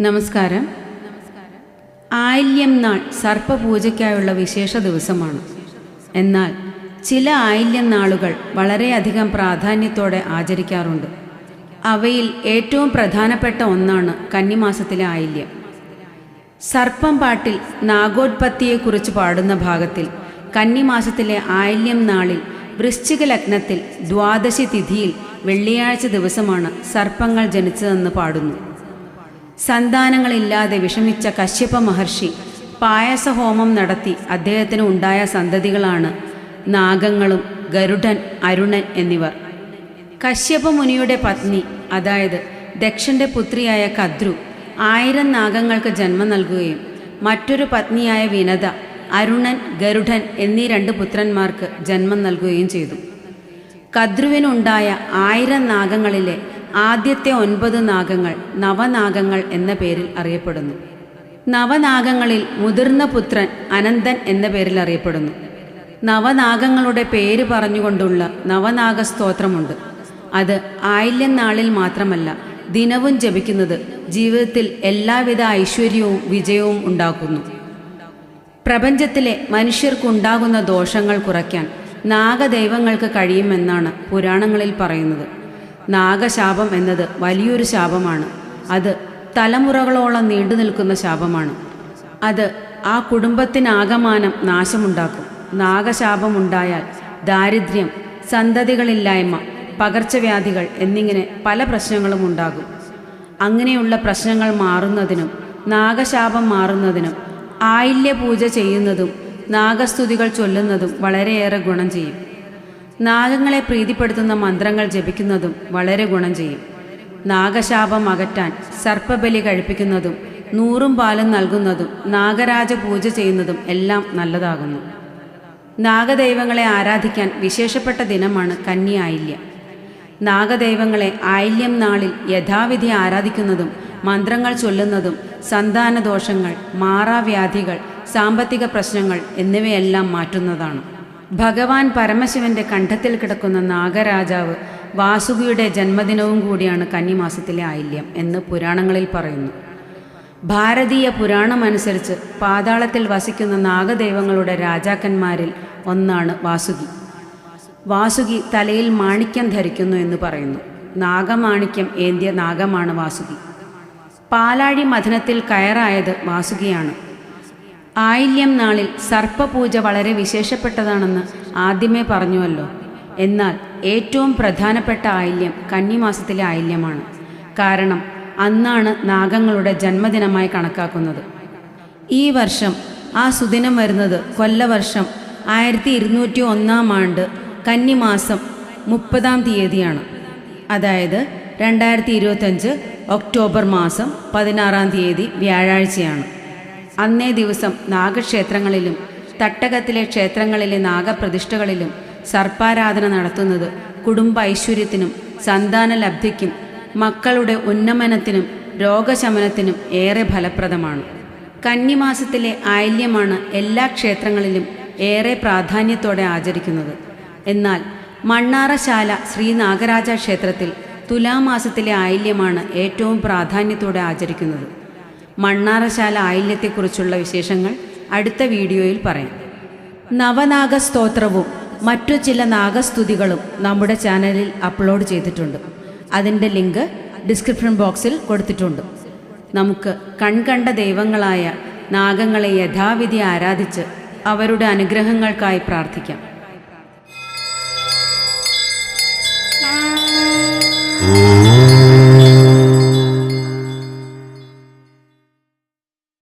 നമസ്കാരം. ആയില്യം നാൾ സർപ്പപൂജയ്ക്കായുള്ള വിശേഷ ദിവസമാണ്. എന്നാൽ ചില ആയില്യം നാളുകൾ വളരെയധികം പ്രാധാന്യത്തോടെ ആചരിക്കാറുണ്ട്. അവയിൽ ഏറ്റവും പ്രധാനപ്പെട്ട ഒന്നാണ് കന്നിമാസത്തിലെ ആയില്യം. സർപ്പം പാട്ടിൽ നാഗോത്പത്തിയെക്കുറിച്ച് പാടുന്ന ഭാഗത്തിൽ കന്നിമാസത്തിലെ ആയില്യം നാളിൽ വൃശ്ചിക ലഗ്നത്തിൽ ദ്വാദശി തിഥിയിൽ വെള്ളിയാഴ്ച ദിവസമാണ് സർപ്പങ്ങൾ ജനിച്ചതെന്ന് പാടുന്നു. സന്താനങ്ങളില്ലാതെ വിഷമിച്ച കശ്യപ മഹർഷി പായസഹോമം നടത്തി അദ്ദേഹത്തിന് ഉണ്ടായ സന്തതികളാണ് നാഗങ്ങളും ഗരുഡൻ അരുണൻ എന്നിവർ. കശ്യപ മുനിയുടെ പത്നി അതായത് ദക്ഷന്റെ പുത്രിയായ കദ്രു ആയിരം നാഗങ്ങൾക്ക് ജന്മം നൽകുകയും മറ്റൊരു പത്നിയായ വിനത അരുണൻ ഗരുഡൻ എന്നീ രണ്ട് പുത്രന്മാർക്ക് ജന്മം നൽകുകയും ചെയ്തു. കദ്രുവിനുണ്ടായ ആയിരം നാഗങ്ങളിലെ ആദ്യത്തെ ഒൻപത് നാഗങ്ങൾ നവനാഗങ്ങൾ എന്ന പേരിൽ അറിയപ്പെടുന്നു. നവനാഗങ്ങളിൽ മുതിർന്ന പുത്രൻ അനന്തൻ എന്ന പേരിൽ അറിയപ്പെടുന്നു. നവനാഗങ്ങളുടെ പേര് പറഞ്ഞുകൊണ്ടുള്ള നവനാഗ സ്തോത്രമുണ്ട് അത് ആയില്യം നാളിൽ മാത്രമല്ല ദിനവും ജപിക്കുന്നത് ജീവിതത്തിൽ എല്ലാവിധ ഐശ്വര്യവും വിജയവും ഉണ്ടാക്കുന്നു. പ്രപഞ്ചത്തിലെ മനുഷ്യർക്കുണ്ടാകുന്ന ദോഷങ്ങൾ കുറയ്ക്കാൻ നാഗദൈവങ്ങൾക്ക് കഴിയുമെന്നാണ് പുരാണങ്ങളിൽ പറയുന്നത്. നാഗശാപം എന്നത് വലിയൊരു ശാപമാണ്. അത് തലമുറകളോളം നീണ്ടു നിൽക്കുന്ന ശാപമാണ്. അത് ആ കുടുംബത്തിനാകമാനം നാശമുണ്ടാക്കും. നാഗശാപമുണ്ടായാൽ ദാരിദ്ര്യം സന്തതികളില്ലായ്മ പകർച്ചവ്യാധികൾ എന്നിങ്ങനെ പല പ്രശ്നങ്ങളും ഉണ്ടാകും. അങ്ങനെയുള്ള പ്രശ്നങ്ങൾ മാറുന്നതിനും നാഗശാപം മാറുന്നതിനും ആയില്യ പൂജ ചെയ്യുന്നതും നാഗസ്തുതികൾ ചൊല്ലുന്നതും വളരെയേറെ ഗുണം ചെയ്യും. നാഗങ്ങളെ പ്രീതിപ്പെടുത്തുന്ന മന്ത്രങ്ങൾ ജപിക്കുന്നതും വളരെ ഗുണം ചെയ്യും. നാഗശാപം അകറ്റാൻ സർപ്പബലി കഴിപ്പിക്കുന്നതും നൂറും പാലും നൽകുന്നതും നാഗരാജ പൂജ ചെയ്യുന്നതും എല്ലാം നല്ലതാകുന്നു. നാഗദൈവങ്ങളെ ആരാധിക്കാൻ വിശേഷപ്പെട്ട ദിനമാണ് കന്നി ആയില്യം നാഗദൈവങ്ങളെ ആയില്യം നാളിൽ യഥാവിധി ആരാധിക്കുന്നതും മന്ത്രങ്ങൾ ചൊല്ലുന്നതും സന്താനദോഷങ്ങൾ മാറാവ്യാധികൾ സാമ്പത്തിക പ്രശ്നങ്ങൾ എന്നിവയെല്ലാം മാറ്റുന്നതാണ്. ഭഗവാൻ പരമശിവന്റെ കണ്ഠത്തിൽ കിടക്കുന്ന നാഗരാജാവ് വാസുകിയുടെ ജന്മദിനവും കൂടിയാണ് കന്നിമാസത്തിലെ ആയില്യം എന്ന് പുരാണങ്ങളിൽ പറയുന്നു. ഭാരതീയ പുരാണമനുസരിച്ച് പാതാളത്തിൽ വസിക്കുന്ന നാഗദൈവങ്ങളുടെ രാജാക്കന്മാരിൽ ഒന്നാണ് വാസുകി. വാസുകി തലയിൽ മാണിക്യം ധരിക്കുന്നു എന്ന് പറയുന്നു. നാഗമാണിക്യം ഏന്തിയ നാഗമാണ് വാസുകി. പാലാഴി മഥനത്തിൽ കയറായത് വാസുകിയാണ്. ആയില്യം നാളിൽ സർപ്പപൂജ വളരെ വിശേഷപ്പെട്ടതാണെന്ന് ആദ്യമേ പറഞ്ഞുവല്ലോ. എന്നാൽ ഏറ്റവും പ്രധാനപ്പെട്ട ആയില്യം കന്നിമാസത്തിലെ ആയില്യമാണ്. കാരണം അന്നാണ് നാഗങ്ങളുടെ ജന്മദിനമായി കണക്കാക്കുന്നത്. ഈ വർഷം ആ സുദിനം വരുന്നത് കൊല്ലവർഷം ആയിരത്തി ഇരുന്നൂറ്റി ഒന്നാം ആണ്ട് കന്നിമാസം മുപ്പതാം തീയതിയാണ്. അതായത് രണ്ടായിരത്തി ഇരുപത്തഞ്ച് ഒക്ടോബർ മാസം പതിനാറാം തീയതി വ്യാഴാഴ്ചയാണ്. അന്നേ ദിവസം നാഗക്ഷേത്രങ്ങളിലും തട്ടകത്തിലെ ക്ഷേത്രങ്ങളിലെ നാഗപ്രതിഷ്ഠകളിലും സർപ്പാരാധന നടത്തുന്നത് കുടുംബ ഐശ്വര്യത്തിനും സന്താന ലബ്ധിക്കും മക്കളുടെ ഉന്നമനത്തിനും രോഗശമനത്തിനും ഏറെ ഫലപ്രദമാണ്. കന്നിമാസത്തിലെ ആയില്യമാണ് എല്ലാ ക്ഷേത്രങ്ങളിലും ഏറെ പ്രാധാന്യത്തോടെ ആചരിക്കുന്നത്. എന്നാൽ മണ്ണാറശാല ശ്രീ നാഗരാജ ക്ഷേത്രത്തിൽ തുലാമാസത്തിലെ ആയില്യമാണ് ഏറ്റവും പ്രാധാന്യത്തോടെ ആചരിക്കുന്നത്. മണ്ണാറശാല ആയില്യത്തെക്കുറിച്ചുള്ള വിശേഷങ്ങൾ അടുത്ത വീഡിയോയിൽ പറയാം. നവനാഗ സ്തോത്രവും മറ്റു ചില നാഗസ്തുതികളും നമ്മുടെ ചാനലിൽ അപ്ലോഡ് ചെയ്തിട്ടുണ്ട്. അതിന്റെ ലിങ്ക് ഡിസ്ക്രിപ്ഷൻ ബോക്സിൽ കൊടുത്തിട്ടുണ്ട്. നമുക്ക് കൺകണ്ട ദൈവങ്ങളായ നാഗങ്ങളെ യഥാവിധി ആരാധിച്ച് അവരുടെ അനുഗ്രഹങ്ങൾക്കായി പ്രാർത്ഥിക്കാം.